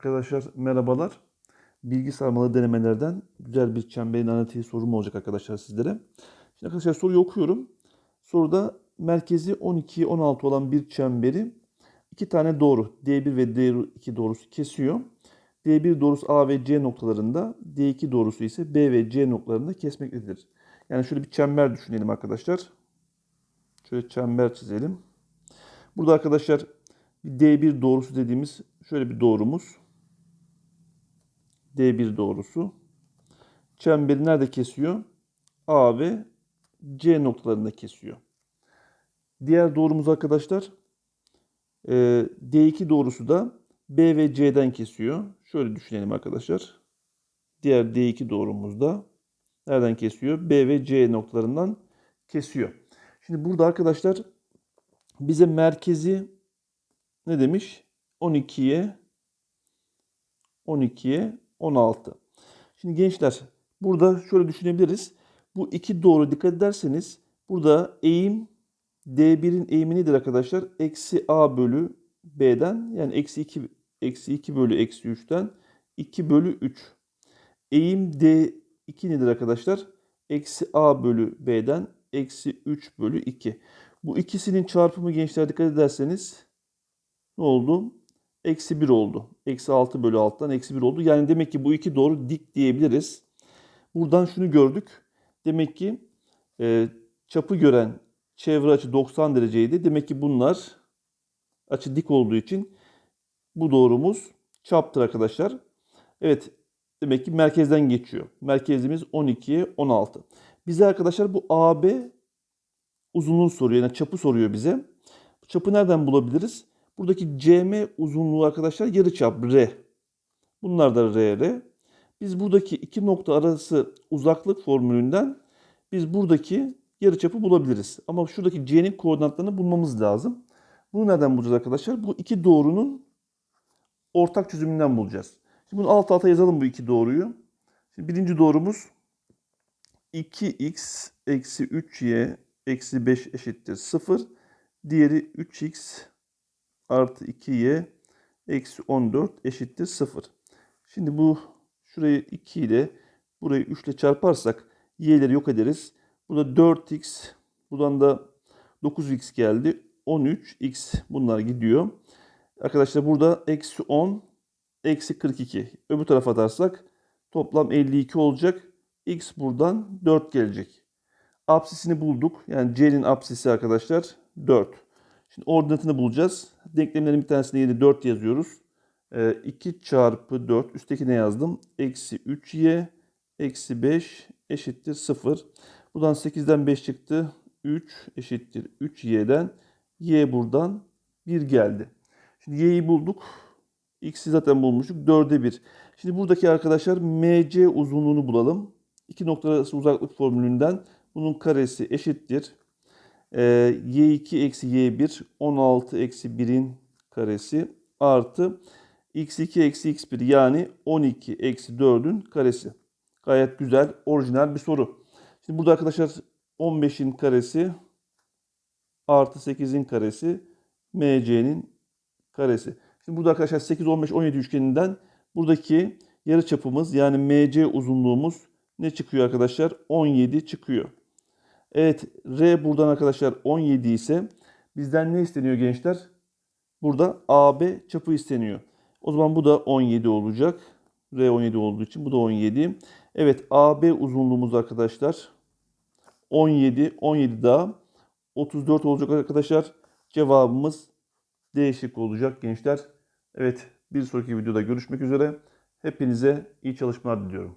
Arkadaşlar merhabalar. Bilgi sarmalı denemelerden güzel bir çemberin analitiği sorum olacak arkadaşlar sizlere. Şimdi arkadaşlar soruyu okuyorum. Soruda merkezi 12'ye 16 olan bir çemberi iki tane doğru D1 ve D2 doğrusu kesiyor. D1 doğrusu A ve C noktalarında, D2 doğrusu ise B ve C noktalarında kesmektedir. Yani şöyle bir çember düşünelim arkadaşlar. Şöyle çember çizelim. Burada arkadaşlar D1 doğrusu dediğimiz şöyle bir doğrumuz. D1 doğrusu. Çemberi nerede kesiyor? A ve C noktalarında kesiyor. Diğer doğrumuz arkadaşlar e, D2 doğrusu da B ve C'den kesiyor. Şöyle düşünelim arkadaşlar. Diğer D2 doğrumuz da nereden kesiyor? B ve C noktalarından kesiyor. Şimdi burada arkadaşlar bize merkezi ne demiş? 12'ye 12'ye 16. Şimdi gençler burada şöyle düşünebiliriz. Bu iki doğru dikkat ederseniz burada eğim D1'in eğimi nedir arkadaşlar? Eksi A bölü B'den yani eksi 2, eksi 2 bölü eksi 3'ten 2 bölü 3. Eğim D2 nedir arkadaşlar? Eksi A bölü B'den eksi 3 bölü 2. Bu ikisinin çarpımı gençler dikkat ederseniz ne oldu? Eksi 1 oldu. Eksi 6 bölü 6'dan eksi 1 oldu. Yani demek ki bu iki doğru dik diyebiliriz. Buradan şunu gördük. Demek ki e, çapı gören çevre açı 90 dereceydi. Demek ki bunlar açı dik olduğu için bu doğrumuz çaptır arkadaşlar. Evet demek ki merkezden geçiyor. Merkezimiz 12'ye 16. Bize arkadaşlar bu AB uzunluğu soruyor. Yani çapı soruyor bize. Çapı nereden bulabiliriz? Buradaki CM uzunluğu arkadaşlar yarıçap R. Bunlar da RR. Biz buradaki iki nokta arası uzaklık formülünden biz buradaki yarıçapı bulabiliriz. Ama şuradaki C'nin koordinatlarını bulmamız lazım. Bunu nereden bulacağız arkadaşlar? Bu iki doğrunun ortak çözümünden bulacağız. Şimdi bunu alt alta yazalım bu iki doğruyu. Şimdi birinci doğrumuz 2x eksi 3y eksi 5 eşittir 0. Diğeri 3x artı 2y eksi 14 eşittir 0. Şimdi bu şurayı 2 ile burayı 3 ile çarparsak y'leri yok ederiz. Burada 4x buradan da 9x geldi. 13x bunlar gidiyor. Arkadaşlar burada eksi 10 eksi 42. Öbür tarafa atarsak toplam 52 olacak. x buradan 4 gelecek. Apsisini bulduk. Yani c'nin apsisi arkadaşlar 4. Şimdi ordinatını bulacağız. Denklemlerin bir tanesine yine 4 yazıyoruz. E, 2 çarpı 4 üstteki ne yazdım? Eksi 3y eksi 5 eşittir 0. Buradan 8'den 5 çıktı. 3 eşittir 3y'den. Y buradan 1 geldi. Şimdi y'yi bulduk. X'i zaten bulmuştuk. 4'e 1. Şimdi buradaki arkadaşlar MC uzunluğunu bulalım. İki nokta arası uzaklık formülünden bunun karesi eşittir. Ee, y2 eksi y1 16 eksi 1'in karesi artı x2 eksi x1 yani 12 eksi 4'ün karesi. Gayet güzel, orijinal bir soru. Şimdi burada arkadaşlar 15'in karesi artı 8'in karesi MC'nin karesi. Şimdi burada arkadaşlar 8, 15, 17 üçgeninden buradaki yarı çapımız yani MC uzunluğumuz ne çıkıyor arkadaşlar? 17 çıkıyor. Evet R buradan arkadaşlar 17 ise bizden ne isteniyor gençler? Burada AB çapı isteniyor. O zaman bu da 17 olacak. R 17 olduğu için bu da 17. Evet AB uzunluğumuz arkadaşlar 17. 17 daha 34 olacak arkadaşlar. Cevabımız değişik olacak gençler. Evet bir sonraki videoda görüşmek üzere. Hepinize iyi çalışmalar diliyorum.